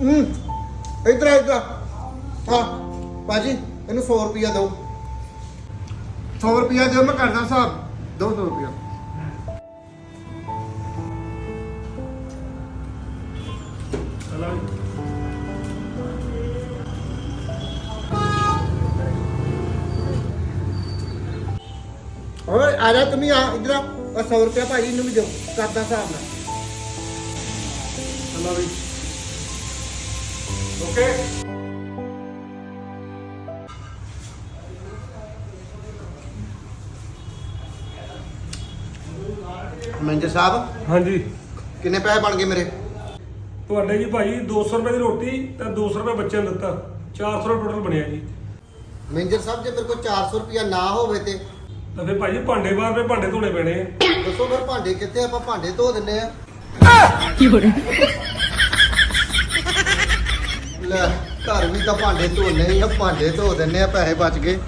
ਇਧਰ ਆ, ਇਧਰ ਹਾਂ ਬਾਜੀ ਇਹਨੂੰ 100 ਰੁਪਿਆ ਦਿਓ। 100 ਰੁਪਿਆ ਦਿਓ, ਮੈਂ ਕਰਦਾ ਹਿਸਾਬ। ਦੋ 100 ਰੁਪਿਆ ਓਏ, ਆ ਜਾ ਤੁਮੀ ਆ, ਇਧਰ ਆ। 100 ਰੁਪਿਆ ਭਾਜੀ, ਇਹਨੂੰ ਵੀ ਦਿਓ। ਕਰਦਾ ਹਿਸਾਬ ਨਾਲ। ਚਲੋ ਵੀ ਓਕੇ ਮੈਨੇਜਰ ਸਾਹਿਬ ਹਾਂਜੀ। ਕਿੰਨੇ ਪੈਸੇ ਬਣ ਗਏ ਮੇਰੇ? ਤੁਹਾਡੇ ਜੀ ਭਾਈ 200 ਰੁਪਏ ਦੀ ਰੋਟੀ ਤੇ 200 ਰੁਪਏ ਬੱਚਿਆਂ ਨੂੰ ਦਿੱਤਾ। 400 ਰੁਪਏ ਟੋਟਲ ਬਣਿਆ ਜੀ। ਮੈਨੇਜਰ ਸਾਹਿਬ ਜੇ ਮੇਰੇ ਕੋਲ 400 ਰੁਪਿਆ ਨਾ ਹੋਵੇ ਤੇ? ਤਾਂ ਫਿਰ ਭਾਈ ਭਾਂਡੇ ਬਾਹਰ ਦੇ ਭਾਂਡੇ ਧੋਣੇ ਪੈਣੇ ਆ। ਦੱਸੋ ਫਿਰ ਭਾਂਡੇ ਕਿੱਥੇ ਆਪਾਂ ਭਾਂਡੇ ਧੋ ਦਿੰਨੇ ਆ। ਲੈ ਘਰ ਵੀ ਤਾਂ ਭਾਂਡੇ ਧੋਨੇ ਹੀ ਆ ਭਾਂਡੇ ਧੋ ਦਿੰਨੇ ਆ ਪੈਸੇ ਬਚ ਗਏ।